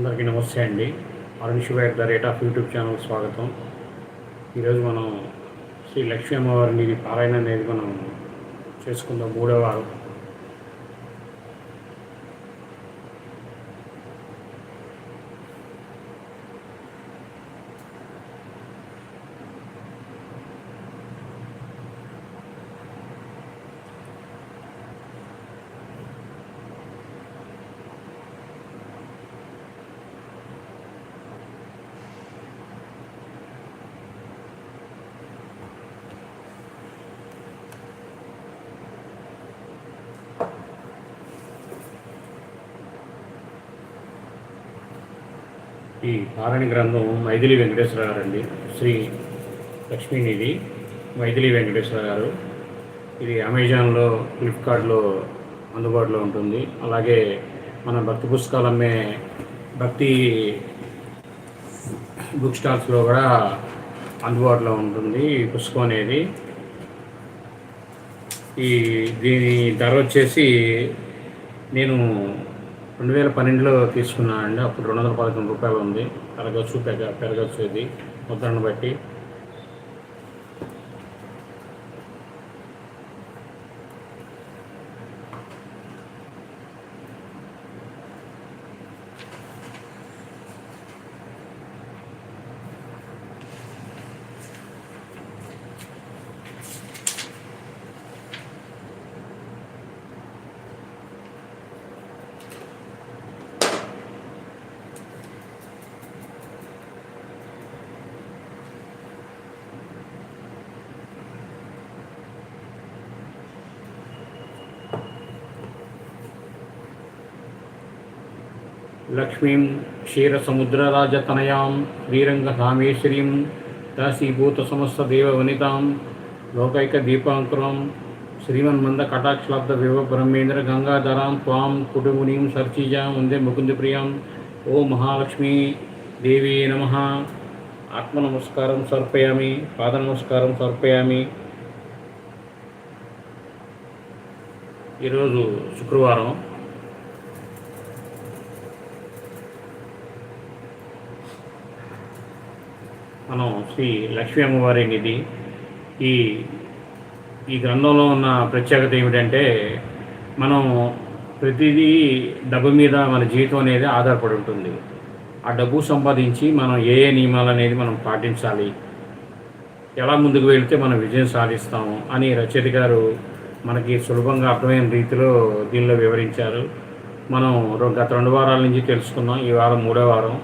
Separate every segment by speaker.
Speaker 1: అందరికీ నమస్తే అండి. Arun Shiva at the rate of YouTube channel స్వాగతం. ఈరోజు మనం శ్రీ లక్ష్మీ అమ్మవారిని పారాయణ అనేది మనం చేసుకుందాం మూడో ఈ పారాయణ గ్రంథం మైథిలి వెంకటేశ్వర గారు అండి శ్రీ లక్ష్మీనిధి మైథిలి వెంకటేశ్వర గారు. ఇది అమెజాన్లో ఫ్లిప్కార్ట్లో అందుబాటులో ఉంటుంది. అలాగే మన భక్తి పుస్తకాలు అమ్మే భక్తి బుక్ స్టాల్స్లో కూడా అందుబాటులో ఉంటుంది ఈ పుస్తకం అనేది. ఈ దీని ధర వచ్చేసి నేను రెండు వేల పన్నెండులో తీసుకున్నాను అండి అప్పుడు రెండు వందల పదకొండు రూపాయలు ఉంది. పెరగచ్చు పెరగ పెరగచ్చు ఇది ముద్రను బట్టి లక్ష్మీం క్షీరసముద్రరాజతనయాం శ్రీరంగధామేశ్వరీం దాసీభూతసమస్తదేవవనితాం లోకైకదీపాంకురం శ్రీమన్మంద కటాక్షలాబ్ద వివ బ్రహ్మేంద్ర గంగాధరాం త్వాం కుటుంబునీం సర్చిజాం వందే ముకుంద ప్రియాం ఓ మహాలక్ష్మీ దేవీ నమ ఆత్మ నమస్కారం సమర్పయామి పాద నమస్కారం సమర్పయామి ఈరోజు శుక్రవారం మనం శ్రీ లక్ష్మీ అమ్మవారి నిధి. ఈ ఈ గ్రంథంలో ఉన్న ప్రత్యేకత ఏమిటంటే మనం ప్రతిదీ డబ్బు మీద మన జీవితం అనేది ఆధారపడి ఉంటుంది. ఆ డబ్బు సంపాదించి మనం ఏ ఏ నియమాలు అనేది మనం పాటించాలి. ఎలా ముందుకు వెళితే మనం విజయం సాధిస్తాము అని రచయిత గారు మనకి సులభంగా అర్థమైన రీతిలో దీనిలో వివరించారు. మనం గత రెండు వారాల నుంచి తెలుసుకున్నాం. ఈ వారం మూడో వారం.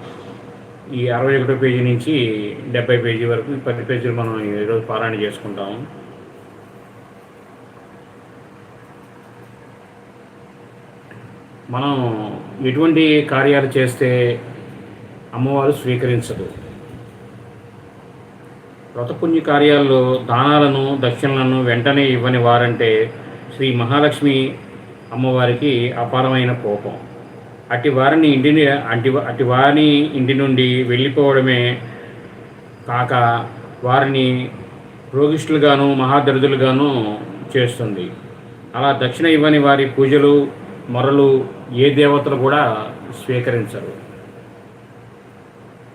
Speaker 1: ఈ అరవై ఒకటో పేజీ నుంచి డెబ్బై పేజీ వరకు పది పేజీలు మనం ఈరోజు పారాయణ చేసుకుంటాము మనం ఎటువంటి కార్యాలు చేస్తే అమ్మవారు స్వీకరించదు. వ్రతపుణ్య కార్యాల్లో దానాలను దక్షిణలను వెంటనే ఇవ్వని వారంటే శ్రీ మహాలక్ష్మి అమ్మవారికి అపారమైన కోపం. అట్టి వారిని ఇంటిని అటు అటు వారిని ఇంటి నుండి వెళ్ళిపోవడమే కాక వారిని రోగిష్ఠులుగాను మహాదరిద్రులుగాను చేస్తుంది. అలా దక్షిణ ఇవ్వని వారి పూజలు మొరలు ఏ దేవతలు కూడా స్వీకరించరు.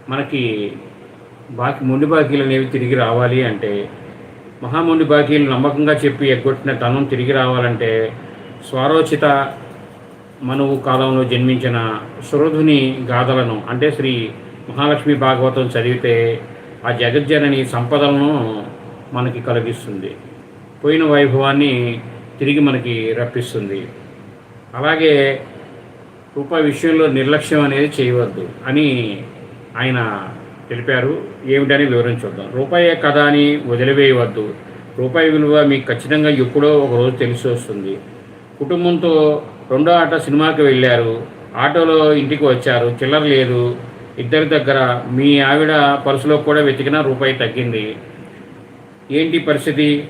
Speaker 1: మనకి బాకీ మొండి బాకీలు అనేవి తిరిగి రావాలి అంటే మహామొండి బాకీలు నమ్మకంగా చెప్పి ఎగ్గొట్టిన ధనం తిరిగి రావాలంటే స్వారోచిత మనువు కాలంలో జన్మించిన సురధుని గాథలను అంటే శ్రీ మహాలక్ష్మి భాగవతం చదివితే ఆ జగజ్జనని సంపదలను మనకి కలిగిస్తుంది. పోయిన వైభవాన్ని తిరిగి మనకి రప్పిస్తుంది. అలాగే రూపాయి విషయంలో నిర్లక్ష్యం అనేది చేయవద్దు అని ఆయన తెలిపారు. ఏమిటని వివరం చూద్దాం. రూపాయే అని వదిలివేయవద్దు. రూపాయి విలువ మీకు ఖచ్చితంగా ఎప్పుడో ఒకరోజు తెలిసి వస్తుంది కుటుంబంతో రెండో ఆటో సినిమాకి వెళ్ళారు. ఆటోలో ఇంటికి వచ్చారు. చిల్లర లేదు. ఇద్దరి దగ్గర మీ ఆవిడ పర్సులో కూడా వెతికిన రూపాయి తగ్గింది. ఏంటి పరిస్థితి?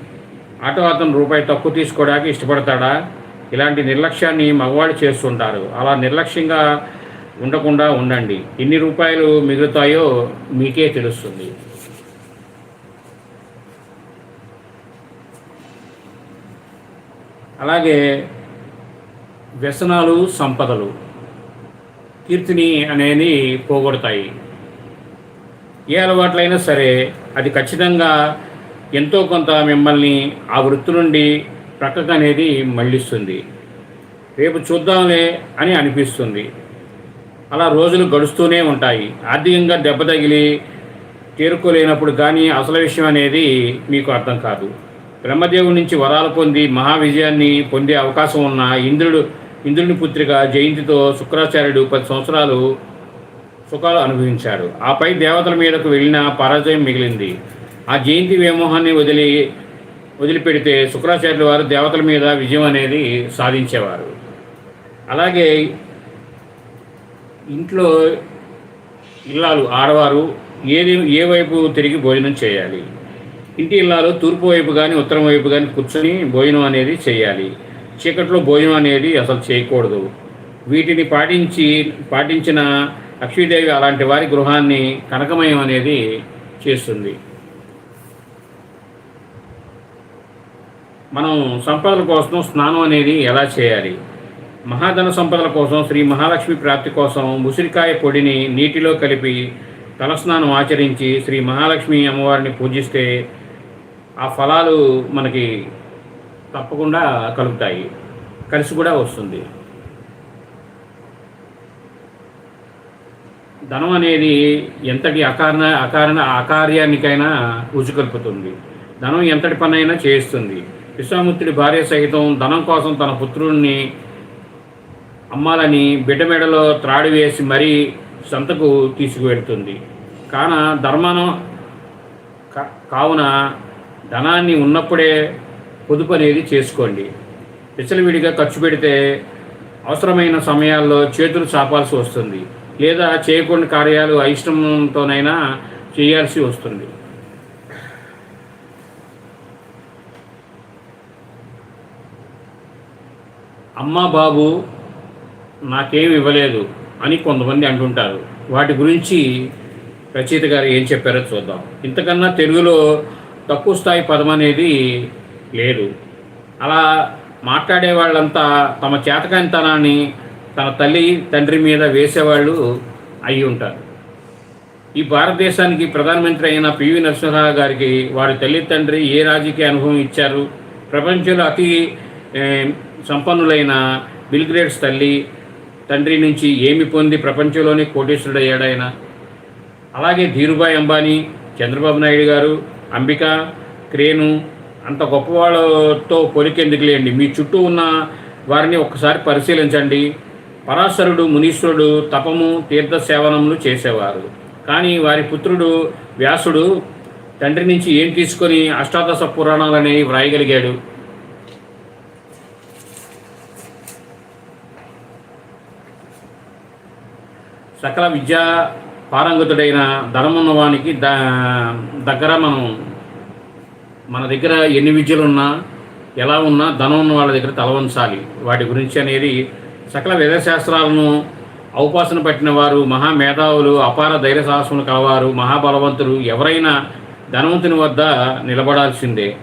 Speaker 1: ఆటో అతను రూపాయి తక్కువ తీసుకోవడానికి ఇష్టపడతాడా? ఇలాంటి నిర్లక్ష్యాన్ని మగవాళ్ళు చేస్తుంటారు అలా నిర్లక్ష్యంగా ఉండకుండా ఉండండి. ఎన్ని రూపాయలు మిగులుతాయో మీకే తెలుస్తుంది. అలాగే వ్యసనాలు సంపదలు కీర్తిని అనేది పోగొడతాయి. ఏ అలవాట్లైనా సరే అది ఖచ్చితంగా ఎంతో కొంత మిమ్మల్ని ఆ వృత్తి నుండి ప్రక్కకు అనేది మళ్ళిస్తుంది. రేపు చూద్దాంలే అని అనిపిస్తుంది. అలా రోజులు గడుస్తూనే ఉంటాయి. ఆర్థికంగా దెబ్బ తగిలి చేరుకోలేనప్పుడు కానీ అసలు విషయం అనేది మీకు అర్థం కాదు. బ్రహ్మదేవుడి నుంచి వరాలు పొంది మహా విజయాన్ని పొందే అవకాశం ఉన్న ఇంద్రుడు ఇంద్రుని పుత్రిక జయంతితో శుక్రాచార్యుడు పది సంవత్సరాలు సుఖాలు అనుభవించాడు ఆపై దేవతల మీదకు వెళ్ళిన పరాజయం మిగిలింది. ఆ జయంతి వ్యామోహాన్ని వదిలి వదిలిపెడితే శుక్రాచార్యుల వారు దేవతల మీద విజయం అనేది సాధించేవారు. అలాగే ఇంట్లో ఇల్లాలు ఆడవారు ఏది ఏ వైపు తిరిగి భోజనం చేయాలి? ఇంటి ఇల్లాలు తూర్పు వైపు కానీ ఉత్తరం వైపు కానీ కూర్చొని భోజనం అనేది చేయాలి. చీకట్లో భోజనం అనేది అసలు చేయకూడదు. వీటిని పాటించి పాటించిన లక్ష్మీదేవి అలాంటి వారి గృహాన్ని కనకమయం అనేది చేస్తుంది. మనం సంపదల కోసం స్నానం అనేది ఎలా చేయాలి? మహాధన సంపదల కోసం శ్రీ మహాలక్ష్మి ప్రాప్తి కోసం ఉసిరికాయ పొడిని నీటిలో కలిపి తలస్నానం ఆచరించి శ్రీ మహాలక్ష్మి అమ్మవారిని పూజిస్తే ఆ ఫలాలు మనకి తప్పకుండా కలుగుతాయి కలిసి కూడా వస్తుంది. ధనం అనేది ఎంతటి అకారణ అకారణ అకార్యానికైనా రుచికల్పుతుంది ధనం ఎంతటి పనైనా చేయిస్తుంది విశ్వామిత్రుడి భార్య సహితం ధనం కోసం తన పుత్రుడిని అమ్మాలని బిడ్డ మెడలో త్రాడు వేసి మరీ సంతకు తీసుకువెడుతుంది కాన ధర్మానం కావున ధనాన్ని ఉన్నప్పుడే పొదుపు అనేది చేసుకోండి. విచ్చలవిడిగా ఖర్చు పెడితే అవసరమైన సమయాల్లో చేతులు చాపాల్సి వస్తుంది. లేదా చేయకూడని కార్యాలు అయిష్టంతోనైనా చేయాల్సి వస్తుంది. అమ్మ బాబు నాకేమి ఇవ్వలేదు అని కొంతమంది అంటుంటారు. వాటి గురించి రచయిత గారు ఏం చెప్పారో చూద్దాం. ఇంతకన్నా తెలుగులో తక్కువ స్థాయి పదం అనేది లేదు. అలా మాట్లాడే వాళ్ళంతా తమ చేతకానితనాన్ని తన తల్లి తండ్రి మీద వేసేవాళ్ళు అయి ఉంటారు. ఈ భారతదేశానికి ప్రధానమంత్రి అయిన పివి నరసింహరావు గారికి వారి తల్లి తండ్రి ఏ రాజకీయ అనుభవం ఇచ్చారు? ప్రపంచంలో అతి సంపన్నులైన బిల్ గ్రేట్స్ తల్లి తండ్రి నుంచి ఏమి పొంది ప్రపంచంలోనే కోటేశ్వరుడు కోటేశ్వరుడయ్యాడు అలాగే ధీరుభాయ్ అంబానీ చంద్రబాబు నాయుడు గారు అంబిక క్రేను అంత గొప్పవాళ్ళతో పోలికెందుకులేండి మీ చుట్టూ ఉన్న వారిని ఒక్కసారి పరిశీలించండి. పరాశరుడు మునీశ్వరుడు తపము తీర్థ సేవనములు చేసేవారు. కానీ వారి పుత్రుడు వ్యాసుడు తండ్రి నుంచి ఏం తీసుకొని అష్టాదశ పురాణాలని వ్రాయగలిగాడు? సకల విద్యా పారంగతుడైన ధనమున్నవానికి ద దగ్గర మనం మన దగ్గర ఎన్ని విద్యలు ఉన్నా ఎలా ఉన్నా ధనం ఉన్న వాళ్ళ దగ్గర తలవంచాలి వాటి గురించి అనేది సకల వేదశాస్త్రాలను ఔపాసన పట్టిన వారు మహా మేధావులు అపార ధైర్య సాహసములు కలవారు మహాబలవంతులు ఎవరైనా ధనవంతుని వద్ద నిలబడాల్సిందే.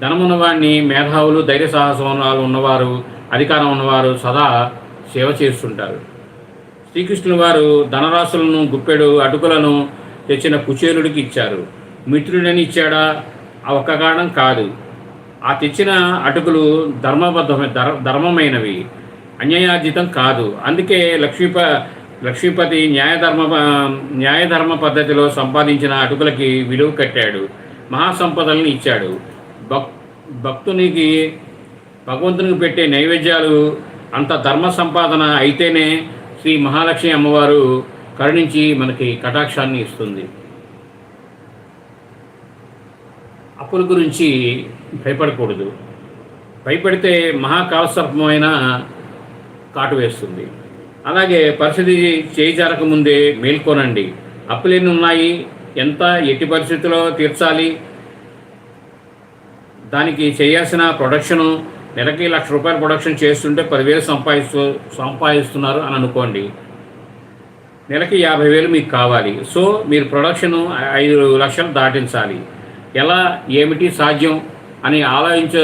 Speaker 1: ధనమున్నవాడిని మేధావులు ధైర్య సాహసములు ఉన్నవారు అధికారం ఉన్నవారు సదా సేవ చేస్తుంటారు. శ్రీకృష్ణుల వారు ధనరాశులను గుప్పెడు అటుకులను తెచ్చిన కుచేరుడికి ఇచ్చారు. మిత్రుడని ఇచ్చాడా? ఆ కారణం కాదు. ఆ తెచ్చిన అటుకులు ధర్మబద్ధమే ధర్ ధర్మమైనవి. అన్యాయార్జితం కాదు. అందుకే లక్ష్మీప లక్ష్మీపతి న్యాయధర్మ న్యాయధర్మ పద్ధతిలో సంపాదించిన అటుకులకి విలువ కట్టాడు. మహాసంపదల్ని ఇచ్చాడు. భక్ భక్తునికి భగవంతునికి పెట్టే నైవేద్యాలు అంత ధర్మ సంపాదన అయితేనే శ్రీ మహాలక్ష్మి అమ్మవారు కరుణించి మనకి కటాక్షాన్ని ఇస్తుంది. అప్పుల గురించి భయపడకూడదు. భయపడితే మహాకాలసర్పమైన కాటు వేస్తుంది. అలాగే పరిస్థితి చేయి ముందే మేల్కొనండి. అప్పులు ఎన్ని ఉన్నాయి? ఎంత? ఎట్టి పరిస్థితుల్లో తీర్చాలి? దానికి చేయాల్సిన ప్రొడక్షను నెలకి లక్ష రూపాయల ప్రొడక్షన్ చేస్తుంటే పదివేలు సంపాదిస్తూ సంపాదిస్తున్నారు అని అనుకోండి. నెలకి యాభై వేలు మీకు కావాలి. సో మీరు ప్రొడక్షన్ ఐదు లక్షలు దాటించాలి. ఎలా ఏమిటి సాధ్యం అని ఆలోచించ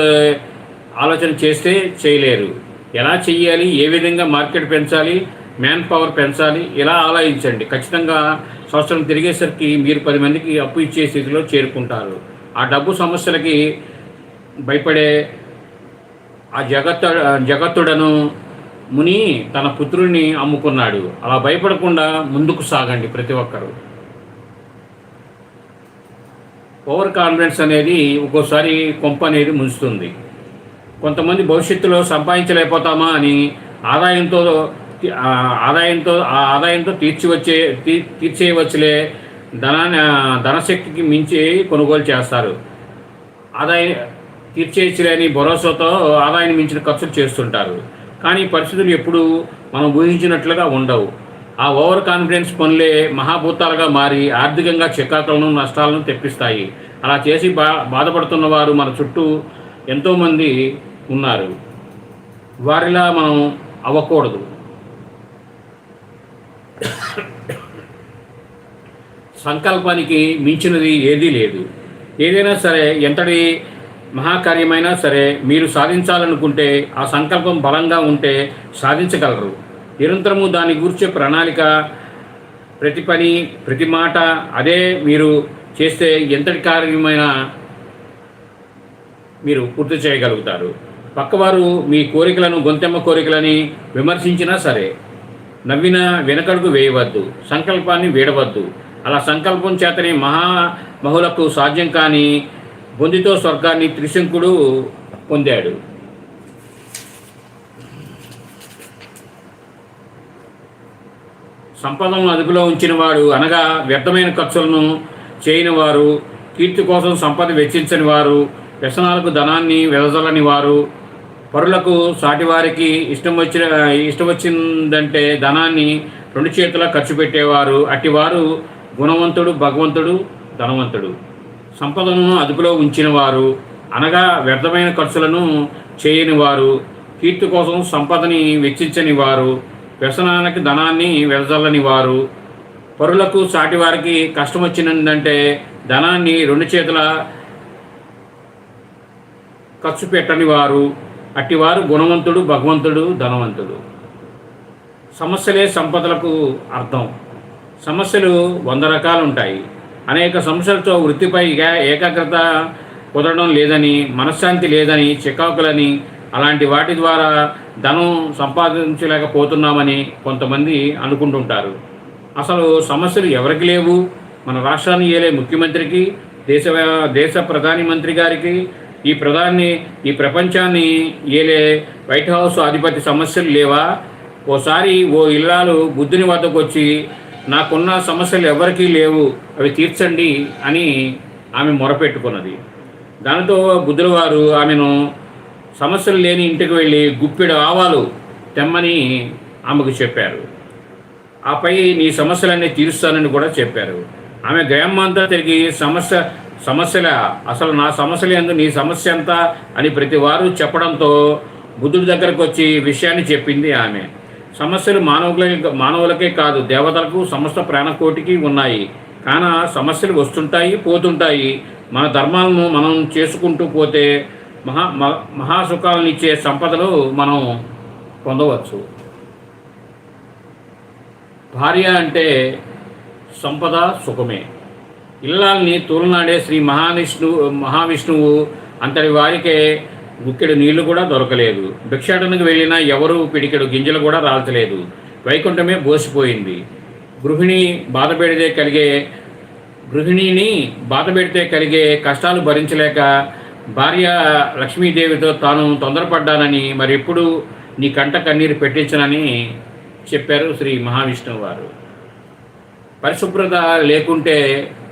Speaker 1: ఆలోచన చేస్తే చేయలేరు. ఎలా చేయాలి ఏ విధంగా మార్కెట్ పెంచాలి మ్యాన్ పవర్ పెంచాలి ఇలా ఆలోచించండి. ఖచ్చితంగా సంవత్సరం తిరిగేసరికి మీరు పది మందికి అప్పు ఇచ్చే స్థితిలో చేరుకుంటారు. ఆ డబ్బు సమస్యలకి భయపడే ఆ జగత్త జగత్తుడను ముని తన పుత్రుడిని అమ్ముకున్నాడు. అలా భయపడకుండా ముందుకు సాగండి ప్రతి ఒక్కరు. ఓవర్ కాన్ఫిడెన్స్ అనేది ఒక్కోసారి కొంప అనేది ముంచుతుంది. కొంతమంది భవిష్యత్తులో సంపాదించలేకపోతామా అని ఆదాయంతో ఆదాయంతో ఆ ఆదాయంతో తీర్చివచ్చే తీ తీర్చేయవచ్చులే ధనాన్ని ధనశక్తికి మించి కొనుగోలు చేస్తారు. ఆదాయం తీర్చేయచ్చులేని భరోసాతో ఆదాయాన్ని మించిన ఖర్చులు చేస్తుంటారు. కానీ పరిస్థితులు ఎప్పుడు మనం ఊహించినట్లుగా ఉండవు. ఆ ఓవర్ కాన్ఫిడెన్స్ పనులే మహాభూతాలుగా మారి ఆర్థికంగా చికాకులను నష్టాలను తెప్పిస్తాయి. అలా చేసి బా బాధపడుతున్న వారు మన చుట్టూ ఎంతోమంది ఉన్నారు. వారిలా మనం అవ్వకూడదు. సంకల్పానికి మించినది ఏదీ లేదు. ఏదైనా సరే ఎంతటి మహాకార్యమైనా సరే మీరు సాధించాలనుకుంటే ఆ సంకల్పం బలంగా ఉంటే సాధించగలరు. నిరంతరము దాని గురించే ప్రణాళిక ప్రతి పని ప్రతి మాట అదే మీరు చేస్తే ఎంతటి కార్యమైన మీరు పూర్తి చేయగలుగుతారు. పక్కవారు మీ కోరికలను గొంతెమ్మ కోరికలని విమర్శించినా సరే నవ్విన వెనకడుగు వేయవద్దు సంకల్పాన్ని వీడవద్దు. అలా సంకల్పం చేతనే మహా మహులకు సాధ్యం కాని బొందితో స్వర్గాన్ని త్రిశంకుడు పొందాడు. సంపదను అదుపులో ఉంచినవాడు అనగా వ్యర్థమైన ఖర్చులను చేయని వారు కీర్తి కోసం సంపద వెచ్చించని వారు వ్యసనాలకు ధనాన్ని వెదజలని వారు పరులకు సాటివారికి ఇష్టం వచ్చిన ఇష్టం వచ్చిందంటే ధనాన్ని రెండు చేతుల ఖర్చు పెట్టేవారు. అటివారు గుణవంతుడు భగవంతుడు ధనవంతుడు. సంపదను అదుపులో ఉంచినవారు అనగా వ్యర్థమైన ఖర్చులను చేయని వారు కీర్తి కోసం సంపదని వెచ్చించని వారు వ్యసనానికి ధనాన్ని వెదజల్లని వారు పరులకు సాటివారికి కష్టం వచ్చిందంటే ధనాన్ని రెండు చేతుల ఖర్చు పెట్టని వారు అట్టివారు గుణవంతుడు భగవంతుడు ధనవంతుడు. సమస్యలే సంపదలకు అర్థం. సమస్యలు వంద రకాలు ఉంటాయి అనేక సమస్యలతో వృత్తిపై ఏకాగ్రత కుదరడం లేదని మనశ్శాంతి లేదని చికాకులని అలాంటి వాటి ద్వారా ధనం సంపాదించలేకపోతున్నామని కొంతమంది అనుకుంటుంటారు. అసలు సమస్యలు ఎవరికి లేవు? మన రాష్ట్రాన్ని ఏలే ముఖ్యమంత్రికి దేశ దేశ ప్రధాని మంత్రి గారికి ఈ ప్రధాని ఈ ప్రపంచాన్ని ఏలే వైట్ హౌస్ అధిపతి సమస్యలు లేవా? ఓసారి ఓ ఇల్లాలు బుద్ధుని వద్దకు వచ్చి నాకున్న సమస్యలు ఎవరికీ లేవు అవి తీర్చండి అని ఆమె మొరపెట్టుకున్నది. దానితో బుద్ధుల వారు ఆమెను సమస్యలు లేని ఇంటికి వెళ్ళి గుప్పెడు ఆవాలు తెమ్మని ఆమెకు చెప్పారు. ఆపై నీ సమస్యలన్నీ తీరుస్తానని కూడా చెప్పారు. ఆమె గ్రామంతా తిరిగి సమస్య సమస్యల అసలు నా సమస్యలు ఎందు నీ సమస్య ఎంత అని ప్రతి వారు చెప్పడంతో బుద్ధుడి దగ్గరకు వచ్చి విషయాన్ని చెప్పింది ఆమె. సమస్యలు మానవులకి మానవులకే కాదు దేవతలకు సమస్త ప్రాణకోటికి ఉన్నాయి. కానీ సమస్యలు వస్తుంటాయి పోతుంటాయి. మన ధర్మాలను మనం చేసుకుంటూ పోతే మహా మహాసుఖాలను ఇచ్చే సంపదలు మనం పొందవచ్చు. భార్య అంటే సంపద సుఖమే. ఇల్లాల్ని తూలనాడే శ్రీ మహావిష్ణువు మహావిష్ణువు అంతటి వారికే గుక్కెడు నీళ్ళు కూడా దొరకలేదు. భిక్షాటనకు వెళ్ళినా ఎవరు పిడికెడు గింజలు కూడా రాల్చలేదు. వైకుంఠమే బోసిపోయింది. గృహిణి బాధ పెడితే కలిగే గృహిణిని బాధ పెడితే కలిగే కష్టాలు భరించలేక భార్య లక్ష్మీదేవితో తాను తొందరపడ్డానని మరి ఎప్పుడు నీ కంట కన్నీరు పెట్టించనని చెప్పారు శ్రీ మహావిష్ణువు వారు పరిశుభ్రత లేకుంటే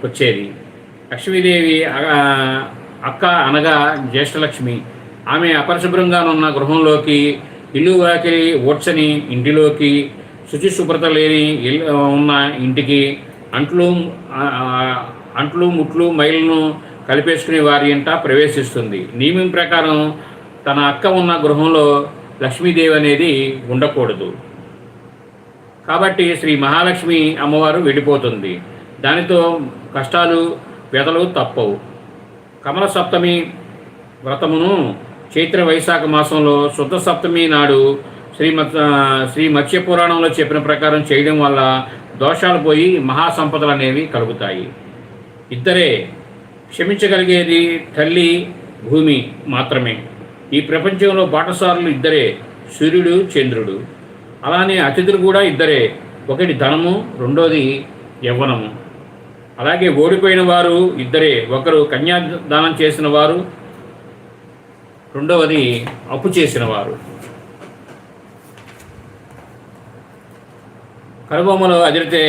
Speaker 1: వచ్చేది. లక్ష్మీదేవి అక్క అనగా జ్యేష్ఠలక్ష్మి. ఆమె అపరిశుభ్రంగానున్న గృహంలోకి ఇల్లు వాకిలి ఓడ్చని ఇంటిలోకి శుచి శుభ్రత లేని ఇల్లు ఉన్న ఇంటికి అంట్లు అంట్లు ముట్లు మైళ్ళను కలిపేసుకునే వారి ఇంట ప్రవేశిస్తుంది. నియమం ప్రకారం తన అక్క ఉన్న గృహంలో లక్ష్మీదేవి అనేది ఉండకూడదు. కాబట్టి శ్రీ మహాలక్ష్మి అమ్మవారు వెళ్ళిపోతుంది దానితో కష్టాలు వ్యధలు తప్పవు. కమల సప్తమి వ్రతమును చైత్ర వైశాఖ మాసంలో శుద్ధ సప్తమి నాడు శ్రీ శ్రీ మత్స్య పురాణంలో చెప్పిన ప్రకారం చేయడం వల్ల దోషాలు పోయి మహాసంపదలు అనేవి కలుగుతాయి. ఇద్దరే క్షమించగలిగేది తల్లి భూమి మాత్రమే. ఈ ప్రపంచంలో బాటసారులు ఇద్దరే సూర్యుడు చంద్రుడు. అలానే అతిథులు కూడా ఇద్దరే ఒకటి ధనము రెండోది యవ్వనము. అలాగే ఓడిపోయిన వారు ఇద్దరే ఒకరు కన్యాదానం చేసిన వారు రెండవది అప్పు చేసిన వారు. కనుబొమ్మలు అదిరితే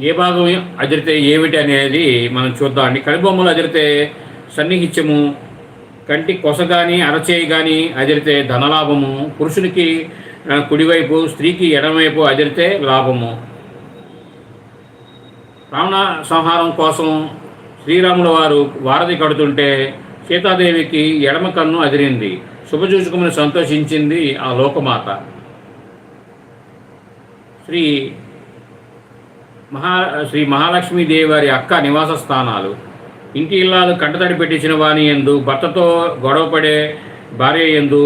Speaker 1: ఏ భాగం అదిరితే ఏమిటి అనేది మనం చూద్దాం అండి. కనుబొమ్మలు అదిరితే సన్నిహిత్యము కంటి కొస కానీ అరచేయి కానీ అదిరితే ధనలాభము పురుషునికి కుడివైపు స్త్రీకి ఎడమవైపు అదిరితే లాభము. రావణ సంహారం కోసం శ్రీరాముల వారు వారధి కడుతుంటే సీతాదేవికి ఎడమ కన్ను అదిరింది. శుభచూచుకుమని సంతోషించింది ఆ లోకమాత. శ్రీ మహా శ్రీ మహాలక్ష్మీదేవి వారి అక్క నివాస స్థానాలు. ఇంటి ఇల్లాలు కంటతడి పెట్టించిన వాణి ఎందు భర్తతో గొడవపడే భార్య ఎందు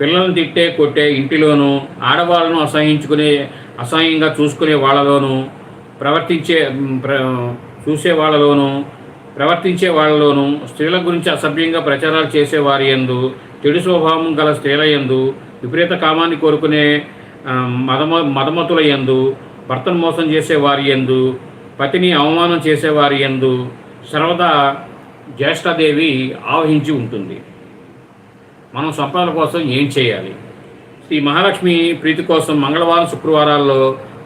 Speaker 1: పిల్లలను తిట్టే కొట్టే ఇంటిలోనూ ఆడవాళ్ళను అసహించుకునే అసహ్యంగా చూసుకునే వాళ్ళలోనూ ప్రవర్తించే ప్ర చూసే వాళ్ళలోనూ ప్రవర్తించే వాళ్ళలోనూ స్త్రీల గురించి అసభ్యంగా ప్రచారాలు చేసే వారి ఎందు చెడు స్వభావం గల స్త్రీల ఎందు విపరీత కామాన్ని కోరుకునే మదమ మదమతుల ఎందు భర్తను మోసం చేసేవారి ఎందు పతిని అవమానం చేసేవారి ఎందు సర్వదా జ్యేష్ఠాదేవి ఆవహించి ఉంటుంది. మనం సంపాదన కోసం ఏం చేయాలి? శ్రీ మహాలక్ష్మి ప్రీతి కోసం మంగళవారం శుక్రవారాల్లో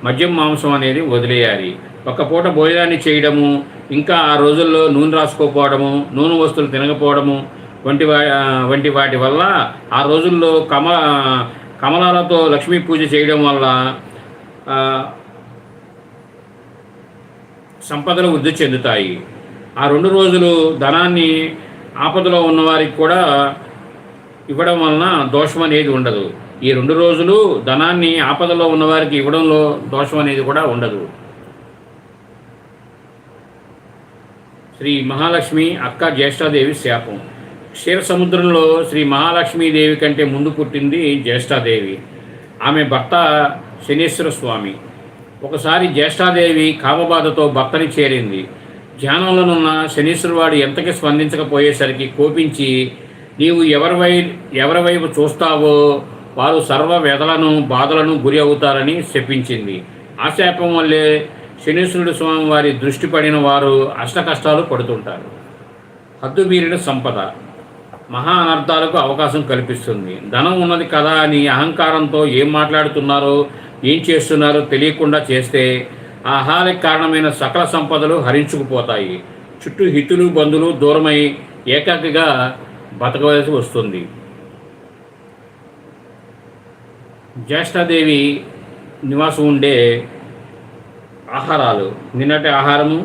Speaker 1: మద్యం మాంసం అనేది వదిలేయాలి. ఒక పూట భోజనాన్ని చేయడము ఇంకా ఆ రోజుల్లో నూనె రాసుకోపోవడము నూనె వస్తువులు తినకపోవడము వంటి వా వంటి వాటి వల్ల ఆ రోజుల్లో కమ కమలాలతో లక్ష్మీ పూజ చేయడం వల్ల సంపదలు వృద్ధి చెందుతాయి. ఆ రెండు రోజులు ధనాన్ని ఆపదలో ఉన్నవారికి కూడా ఇవ్వడం వలన దోషం అనేది ఉండదు. ఈ రెండు రోజులు ధనాన్ని ఆపదలో ఉన్నవారికి ఇవ్వడంలో దోషం అనేది కూడా ఉండదు. శ్రీ మహాలక్ష్మి అక్క జ్యేష్ఠాదేవి శాపం. క్షీర సముద్రంలో శ్రీ మహాలక్ష్మీదేవి కంటే ముందు పుట్టింది జ్యేష్ఠాదేవి. ఆమె భర్త శనీశ్వర స్వామి. ఒకసారి జ్యేష్ఠాదేవి కామబాధతో భర్తని చేరింది. ధ్యానంలోనున్న శనీశ్వరవాడు ఎంతకి స్పందించకపోయేసరికి కోపించి నీవు ఎవరివై ఎవరివైపు చూస్తావో వారు సర్వ వ్యధలను బాధలను గురి అవుతారని శపించింది. ఆ శాపం వల్లే శనీశ్వరుడు స్వామి వారి దృష్టి పడిన వారు అష్ట కష్టాలు పడుతుంటారు. హద్దుమీరిన సంపద. మహా అనర్థాలకు అవకాశం కల్పిస్తుంది. ధనం ఉన్నది కదా అని అహంకారంతో ఏం మాట్లాడుతున్నారో ఏం చేస్తున్నారో తెలియకుండా చేస్తే ఆ హానికి కారణమైన సకల సంపదలు హరించుకుపోతాయి. చుట్టూ హితులు బంధులు దూరమై ఏకాకిగా బతకవలసి వస్తుంది. జ్యేష్ఠాదేవి నివాసం ఉండే ఆహారాలు నిన్నటి ఆహారము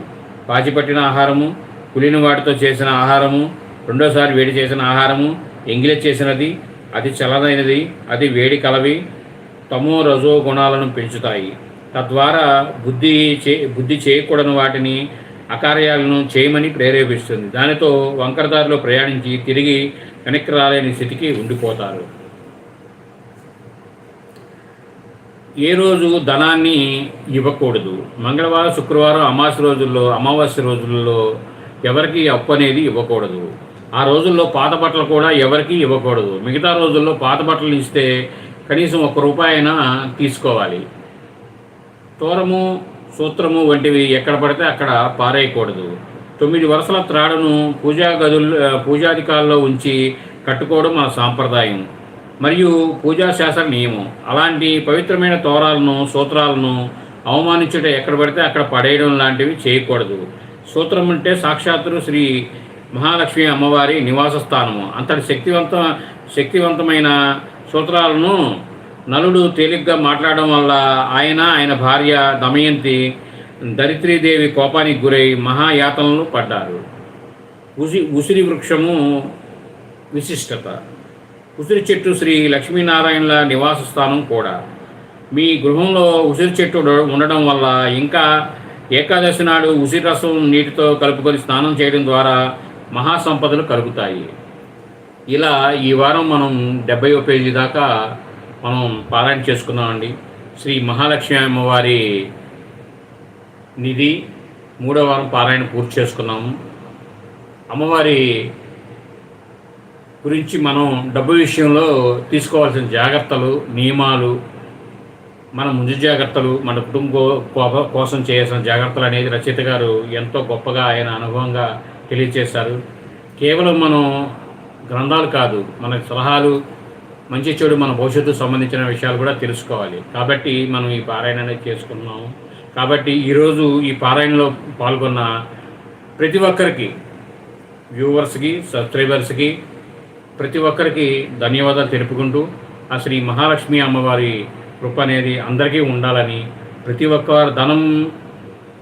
Speaker 1: పాచిపట్టిన ఆహారము కులిన వాటితో చేసిన ఆహారము రెండోసారి వేడి చేసిన ఆహారము ఎంగిలి చేసినది అది చల్లనైనది అది వేడి కలవి తమో రజో గుణాలను పెంచుతాయి. తద్వారా బుద్ధి చే బుద్ధి చేయకూడని వాటిని అకార్యాలను చేయమని ప్రేరేపిస్తుంది. దానితో వంకరదారిలో ప్రయాణించి తిరిగి వెనక్కి రాలేని స్థితికి ఉండిపోతారు. ఏ రోజు ధనాన్ని ఇవ్వకూడదు. మంగళవారం శుక్రవారం అమావాస్య రోజుల్లో అమావాస్య రోజుల్లో ఎవరికి అప్పు అనేది ఇవ్వకూడదు. ఆ రోజుల్లో పాత బట్టలు కూడా ఎవరికి ఇవ్వకూడదు. మిగతా రోజుల్లో పాత బట్టలు ఇస్తే కనీసం ఒక్క రూపాయి తీసుకోవాలి. తోరము సూత్రము వంటివి ఎక్కడ పడితే అక్కడ పారేయకూడదు. తొమ్మిది వరుసల త్రాడును పూజా గదుల్లో పూజాధికాల్లో ఉంచి కట్టుకోవడం మా సాంప్రదాయం. మరియు పూజా శాస్త్ర నియమం. అలాంటి పవిత్రమైన తోరాలను సూత్రాలను అవమానించుట ఎక్కడ పడితే అక్కడ పడేయడం లాంటివి చేయకూడదు. సూత్రం అంటే సాక్షాత్తు శ్రీ మహాలక్ష్మి అమ్మవారి నివాస స్థానము అంతటి శక్తివంత శక్తివంతమైన సూత్రాలను నలుడు తేలిగ్గా మాట్లాడడం వల్ల ఆయన ఆయన భార్య దమయంతి దరిత్రీదేవి కోపానికి గురై మహాయాతనలు పడ్డారు. ఉసి ఉసిరి వృక్షము విశిష్టత. ఉసిరి చెట్టు శ్రీ లక్ష్మీనారాయణల నివాస స్థానం కూడా. మీ గృహంలో ఉసిరి చెట్టు ఉండడం వల్ల ఇంకా ఏకాదశి నాడు ఉసిరి రసం నీటితో కలుపుకొని స్నానం చేయడం ద్వారా మహాసంపదలు కలుగుతాయి. ఇలా ఈ వారం మనం డెబ్బై పేజీ దాకా మనం పారాయణ చేసుకున్నామండి. శ్రీ మహాలక్ష్మి అమ్మవారి నిధి మూడో వారం పారాయణ పూర్తి చేసుకున్నాము అమ్మవారి గురించి మనం డబ్బు విషయంలో తీసుకోవాల్సిన జాగ్రత్తలు నియమాలు మన ముందు జాగ్రత్తలు మన కుటుంబం కోసం చేయాల్సిన జాగ్రత్తలు అనేది రచయిత గారు ఎంతో గొప్పగా ఆయన అనుభవంగా తెలియజేశారు కేవలం మనం గ్రంథాలు కాదు మన సలహాలు మంచి చెడు మన భవిష్యత్తు సంబంధించిన విషయాలు కూడా తెలుసుకోవాలి. కాబట్టి మనం ఈ పారాయణ అనేది చేసుకున్నాము. కాబట్టి ఈరోజు ఈ పారాయణలో పాల్గొన్న ప్రతి ఒక్కరికి వ్యూవర్స్కి సబ్స్క్రైబర్స్కి ప్రతి ఒక్కరికి ధన్యవాదాలు తెలుపుకుంటూ ఆ శ్రీ మహాలక్ష్మి అమ్మవారి కృప అనేది అందరికీ ఉండాలని ప్రతి ఒక్కరు ధనం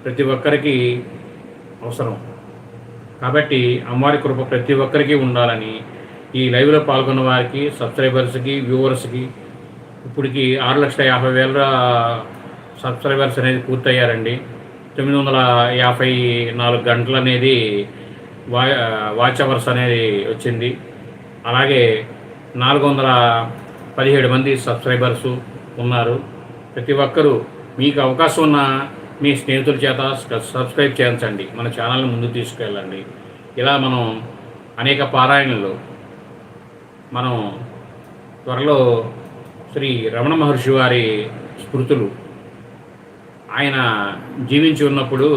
Speaker 1: ప్రతి ఒక్కరికి అవసరం. కాబట్టి అమ్మవారి కృప ప్రతి ఒక్కరికి ఉండాలని ఈ లైవ్లో పాల్గొన్న వారికి సబ్స్క్రైబర్స్కి వ్యూవర్స్కి ఇప్పటికి ఆరు లక్షల యాభై వేల సబ్స్క్రైబర్స్ అనేది పూర్తయ్యారండి. తొమ్మిది వందల యాభై నాలుగు గంటలు అనేది వా వాచ్ అవర్స్ అనేది వచ్చింది. అలాగే నాలుగు వందల పదిహేడు మంది సబ్స్క్రైబర్స్ ఉన్నారు. ప్రతి ఒక్కరూ మీకు అవకాశం ఉన్న మీ స్నేహితుల చేత సబ్స్క్రైబ్ చేయించండి. మన ఛానల్ని ముందుకు తీసుకెళ్ళండి. ఇలా మనం అనేక పారాయణలు మనం త్వరలో శ్రీ రమణ మహర్షి వారి స్మృతులు. ఆయన జీవించి ఉన్నప్పుడు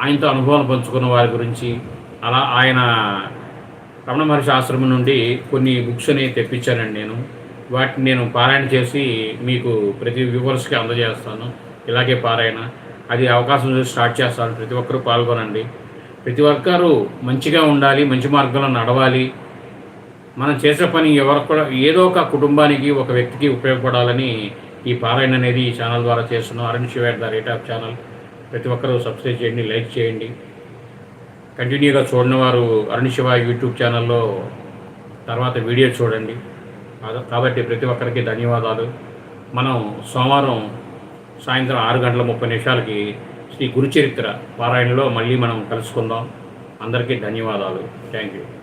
Speaker 1: ఆయనతో అనుభవం పంచుకున్న వారి గురించి అలా ఆయన రమణ మహర్షి ఆశ్రమం నుండి కొన్ని బుక్స్ అనేవి తెప్పించానండి నేను. వాటిని నేను పారాయణ చేసి మీకు ప్రతి వ్యూవర్స్కి అందజేస్తాను. ఇలాగే పారాయణ. అది అవకాశం స్టార్ట్ చేస్తాను. ప్రతి ఒక్కరూ పాల్గొనండి. ప్రతి ఒక్కరూ మంచిగా ఉండాలి మంచి మార్గంలో నడవాలి. మనం చేసే పని ఎవరికి కూడా ఏదో ఒక కుటుంబానికి ఒక వ్యక్తికి ఉపయోగపడాలని ఈ పారాయణ అనేది ఈ ఛానల్ ద్వారా చేస్తున్నాం. Arun Shiva the rate of channel. ప్రతి ఒక్కరూ సబ్స్క్రైబ్ చేయండి లైక్ చేయండి. కంటిన్యూగా చూడని వారు అరుణ్ శివ యూట్యూబ్ ఛానల్లో తర్వాత వీడియో చూడండి. కాబట్టి ప్రతి ఒక్కరికి ధన్యవాదాలు. మనం సోమవారం సాయంత్రం ఆరు గంటల ముప్పై నిమిషాలకి శ్రీ గురుచరిత్ర పారాయణలో మళ్ళీ మనం కలుసుకుందాం. అందరికీ ధన్యవాదాలు. Thank you.